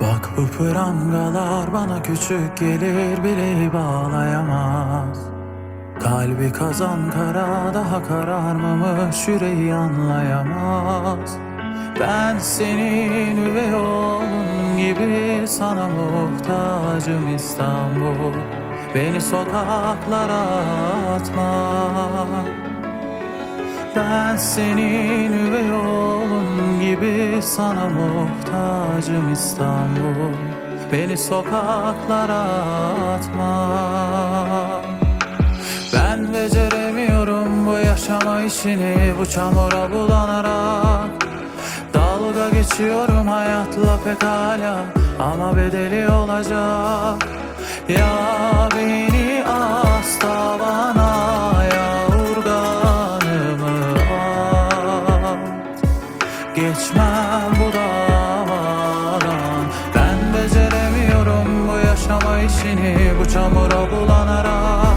Bak bu prangalar bana küçük gelir bile bağlayamaz. Kalbi kazan kara daha kararmamış yüreği anlayamaz. Ben senin üvey oğlun gibi sana muhtacım İstanbul. Beni sokaklara atma ben senin üvey oğlun gibi sana muhtacım İstanbul. Beni sokaklara atma. Ben beceremiyorum bu yaşama işini Bu çamura bulanarak. Dalga geçiyorum hayatla pekala Ama bedeli olacak. Ya beni Geçmem bu davadan. Ben beceremiyorum bu yaşama işini Bu çamura bulanarak.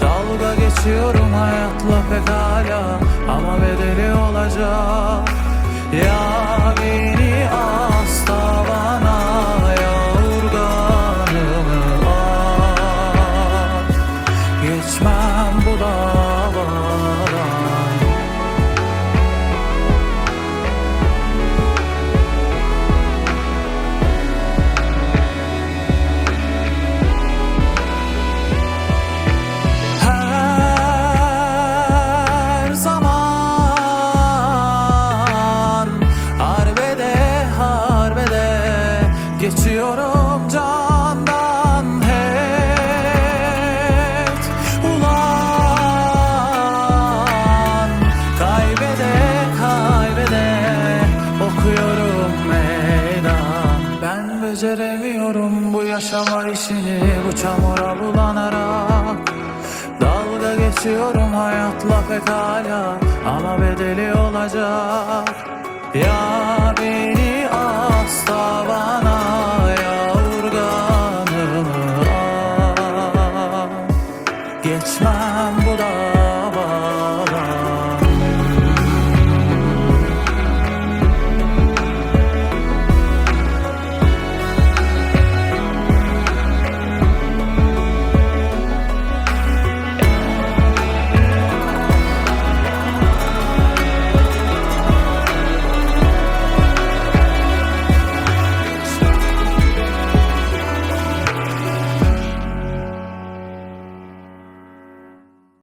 Dalga geçiyorum hayatla pekala Ama bedeli olacak. Ya beni Ulan. Kaybede kaybede Okuyorum meydan. Ben beceremiyorum bu yaşama işini Bu çamura bulanarak. Dalga geçiyorum hayatla pekala Ama bedeli olacak. Ya Geçmem bu da